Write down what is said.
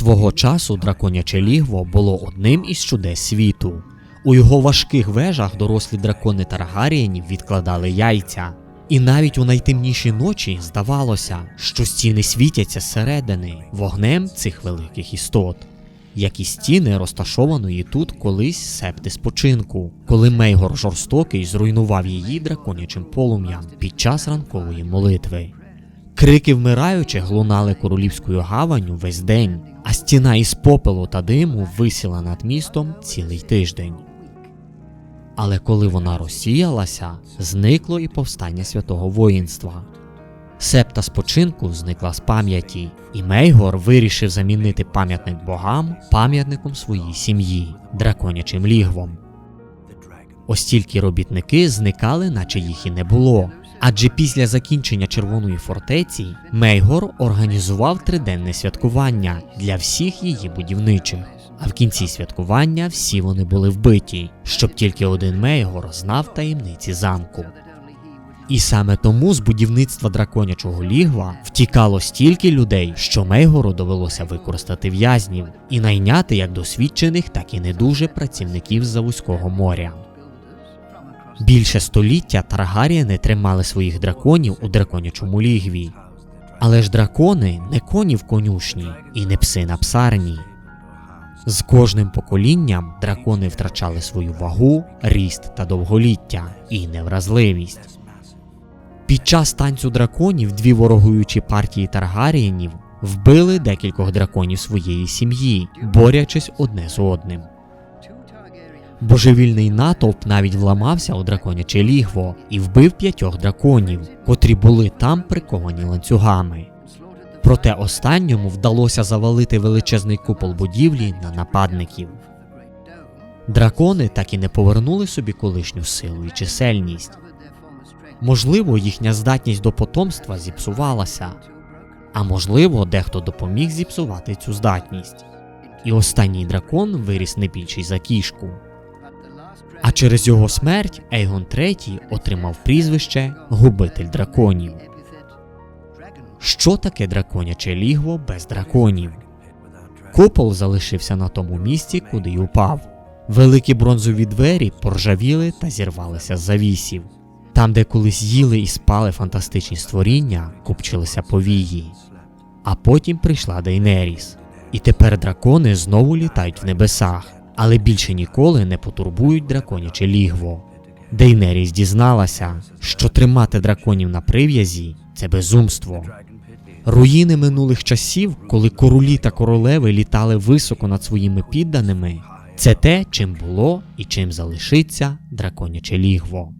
Свого часу драконяче лігво було одним із чудес світу. У його важких вежах дорослі дракони Таргарієнів відкладали яйця. І навіть у найтемніші ночі здавалося, що стіни світяться зсередини вогнем цих великих істот. Як і стіни розташованої тут колись септи спочинку, коли Мейгор жорстокий зруйнував її драконячим полум'ям під час ранкової молитви. Крики вмираючих лунали королівською гаванню весь день, а стіна із попелу та диму висіла над містом цілий тиждень. Але коли вона розсіялася, зникло і повстання святого воїнства. Септа спочинку зникла з пам'яті, і Мейгор вирішив замінити пам'ятник богам пам'ятником своїй сім'ї, драконячим лігвом. Ось тільки робітники зникали, наче їх і не було. Адже після закінчення Червоної фортеці Мейгор організував триденне святкування для всіх її будівничих. А в кінці святкування всі вони були вбиті, щоб тільки один Мейгор знав таємниці замку. І саме тому з будівництва драконячого лігва втікало стільки людей, що Мейгору довелося використати в'язнів і найняти як досвідчених, так і не дуже працівників з Завузького моря. Більше століття Таргаріяни тримали своїх драконів у драконячому лігві. Але ж дракони не коні в конюшні і не пси на псарні. З кожним поколінням дракони втрачали свою вагу, ріст та довголіття і невразливість. Під час танцю драконів дві ворогуючі партії Таргарієнів вбили декількох драконів своєї сім'ї, борячись одне з одним. Божевільний натовп навіть вламався у драконяче лігво і вбив п'ятьох драконів, котрі були там приковані ланцюгами. Проте останньому вдалося завалити величезний купол будівлі на нападників. Дракони так і не повернули собі колишню силу і чисельність. Можливо, їхня здатність до потомства зіпсувалася, а можливо, дехто допоміг зіпсувати цю здатність. І останній дракон виріс не більший за кішку. А через його смерть Ейгон III отримав прізвище Губитель драконів. Що таке драконяче лігво без драконів? Купол залишився на тому місці, куди й упав. Великі бронзові двері поржавіли та зірвалися з завісів. Там, де колись їли і спали фантастичні створіння, купчилися повії. А потім прийшла Дейнеріс. І тепер дракони знову літають в небесах, але більше ніколи не потурбують драконяче лігво. Дейнеріс дізналася, що тримати драконів на прив'язі це безумство. Руїни минулих часів, коли королі та королеви літали високо над своїми підданими, це те, чим було і чим залишиться драконяче лігво.